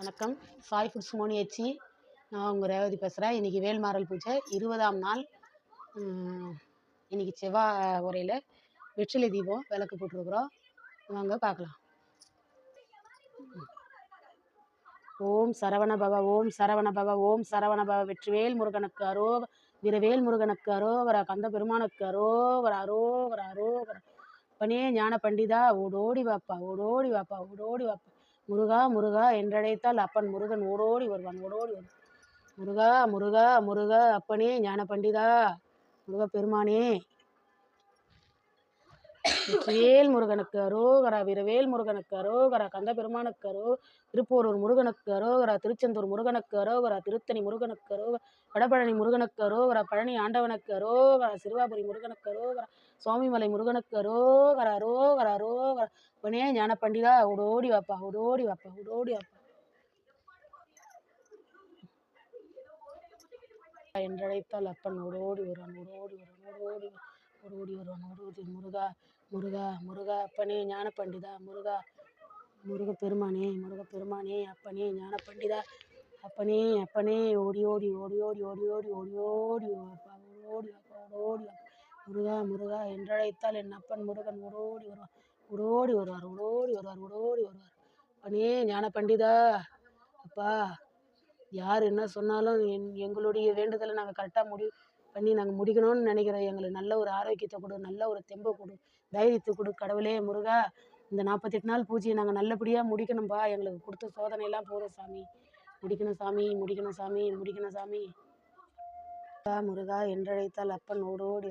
வணக்கம். சாய் ஃபுட்ஸ் மோனியாச்சி நான் உங்கள் ரேவதி பேசுகிறேன் இன்றைக்கி வேல்மாறல் பூஜை. இருபதாம் நாள் இன்றைக்கி இன்னைக்கு செவ்வாய் உரையில் வெற்றிலை தீபம் விளக்கு போட்டிருக்குறோம். வாங்க பார்க்கலாம். ஓம் சரவண பவ ஓம் சரவண பவ ஓம் சரவண பவ. வெற்றிவேல் முருகனுக்கு அரோ வீரவேல் முருகனுக்கு அரோவர கந்த பெருமானுக்கு அரோவர அரோவர அரோவர. பனே ஞான பண்டிதா ஓடோடி வாப்பா ஓடோடி வாப்பா ஓடோடி வாப்பா. முருகா முருகா என்றழைத்தால் அப்பன் முருகன் ஓடோடி வருவான் ஓடோடி வருவான். முருகா முருகா முருகா அப்பனே ஞான பண்டிதா முருக வேல் முருகனுக்கு அரோகரா வீரவேல் முருகனுக்கு அரோகரா கந்த பெருமானுக்கு அரோ திருப்போரூர் முருகனுக்கு அரோகரா திருச்செந்தூர் முருகனுக்கு அரோகரா திருத்தணி முருகனுக்கு அரோகரா வடபழனி முருகனுக்கு அரோகரா பழனி ஆண்டவனுக்கு அரோகரா சிறுவாபுரி முருகனுக்கு அரோகரா சுவாமிமலை முருகனுக்கு அரோகரா அரோகரா அரோகரா. உடனே ஞான பண்டிதா ஓடோடி வாப்பா ஓடோடி வாப்பா ஓடோடி வாப்பா. என்றழைத்தால் அப்பன் ஓடோடி வருவான் ஓடோடி வருவான் ஓடோடி ஓடி ஓடி வருவான். ஓடோடி முருகா முருகா முருகா அப்பனே ஞான பண்டிதா முருகா முருக பெருமானே முருக பெருமானே அப்பனே ஞான பண்டிதா அப்பனே அப்பனே ஓடி ஓடி ஓடி ஓடி ஓடி ஓடி ஓடி ஓடி வாப்பா ஓடி வாப்பா ஓடி முருகா முருகா என்றழைத்தால் என் அப்பன் முருகன் ஓடோடி வருவான். ஓடோடி வருவார் ஓடோடி வருவார் ஓடோடி வருவார். அப்பனே ஞான பண்டிதா அப்பா யார் என்ன சொன்னாலும் என் எங்களுடைய வேண்டுதலை நாங்கள் கரெக்டாக முடிவு பண்ணி நாங்கள் முடிக்கணும்னு நினைக்கிறோம் எங்களுக்கு நல்ல ஒரு ஆரோக்கியத்தை கொடு நல்ல ஒரு தெம்பை கொடு தைரியத்தை கொடு கடவுளே முருகா. இந்த நாற்பத்தெட்டு நாள் பூஜையை நாங்கள் நல்லபடியாக முடிக்கணும்பா. எங்களுக்கு கொடுத்த சோதனையெல்லாம் போதும் சாமி. முடிக்கணும் சாமி முடிக்கணும் சாமி முடிக்கணும் சாமி. முருகா முருகா என்றழைத்தால் அப்பன் ஓடோடு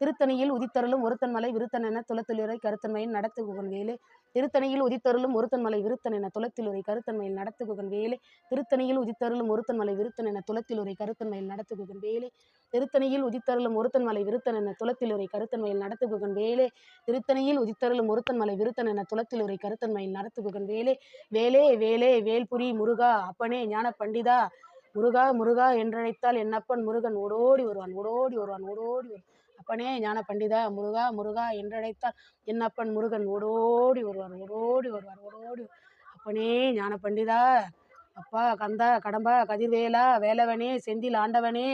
திருத்தணியில் உதித்தருளும் ஒருத்தன் மலை விருத்தன் என துலத்தில் உரை கருத்தன்மையில் நடத்துகுகன் வேலே. திருத்தணியில் உதித்தருளும் ஒருத்தன் மலை விருத்தன் என துளத்திலுரை கருத்தன்மையில் நடத்துகுகன் வேலே. திருத்தணியில் உதித்தருளும் ஒருத்தன் மலை விருத்தன் என துளத்திலுரை கருத்தன்மையில் நடத்துகுகன் வேலே. திருத்தணியில் உதித்தருளும் ஒருத்தன் மலை விருத்தன் என துளத்திலுரை கருத்தன்மையில் நடத்துகுகன் வேலே. திருத்தணியில் உதித்தருளும் ஒருத்தன் மலை விருத்தன் என துளத்திலுரை கருத்தன்மையில் நடத்துகுகன் வேலே. வேலே வேலே வேல்புரி முருகா அப்பனே ஞான பண்டிதா முருகா முருகா என்றழைத்தால் என்னப்பன் முருகன்? ஓடோடி வருவான் ஓடோடி வருவான் ஓடோடி வருவான். அப்பனே ஞான பண்டிதா முருகா முருகா என்றழைத்தால் என்னப்பன் முருகன்? ஓடோடி வருவான் ஓடோடி வருவார் ஓடோடி அப்பனே ஞான பண்டிதா அப்பா கந்தா கடம்பா கதிர்வேலா வேலவனே செந்தில் ஆண்டவனே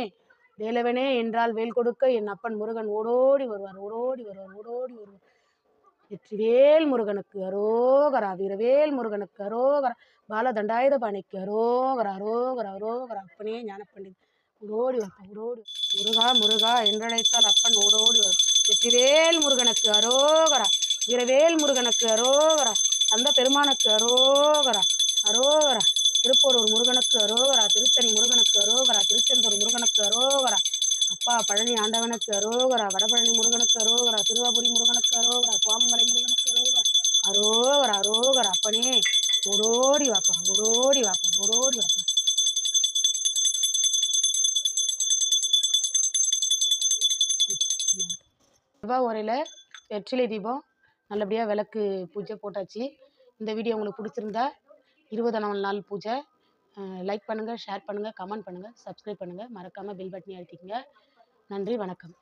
வேலவனே என்றால் வேல் கொடுக்க என் அப்பன் முருகன்? ஓடோடி வருவார் ஓடோடி வருவார் ஓடோடி வருவார். வெற்றிவேல் முருகனுக்கு அரோகரா வீரவேல் முருகனுக்கு அரோகரா பாலதண்டாயுத பாணிக்கு அரோகரா அரோகரா அரோகரா அப்பனே ஞானப்பண்டித் ஓடோடி வரும் ஓடோடி முருகா முருகா என்றழைத்தால் அப்பன் ஓடோடி வரும் வெற்றிவேல் முருகனுக்கு அரோகரா வீரவேல் முருகனுக்கு அரோகரா அந்த பெருமானுக்கு அரோகரா அரோகரா திருப்பூரூர் முருகனுக்கு அரோகரா திருத்தணி முருகனுக்கு முருகனுக்கு அரோகரா அப்பா பழனி ஆண்டவனுக்கு அரோகரா வடபழனி முருகனுக்கு அரோகரா திருவாபுரி முருகனுக்கு அரோகரா சுவாமிமலை முருகனுக்கு அரோகரா. அரோகரா அரோகரா அப்பனே. ஓடோடி வாப்பா ஓடோடி வாப்பா ஓடோடி வாப்பா. செவ்வாய் உரையில் வெற்றிலை தீபம் நல்லபடியாக விளக்கு பூஜை போட்டாச்சு. இந்த வீடியோ உங்களுக்கு பிடிச்சிருந்தா இருபதாம் நாள் பூஜை. லைக் பண்ணுங்கள் ஷேர் பண்ணுங்கள் கமெண்ட் பண்ணுங்கள் சப்ஸ்கிரைப் பண்ணுங்கள் மறக்காமல் பெல் பட்டனி அழுத்திக்கங்க. நன்றி வணக்கம்.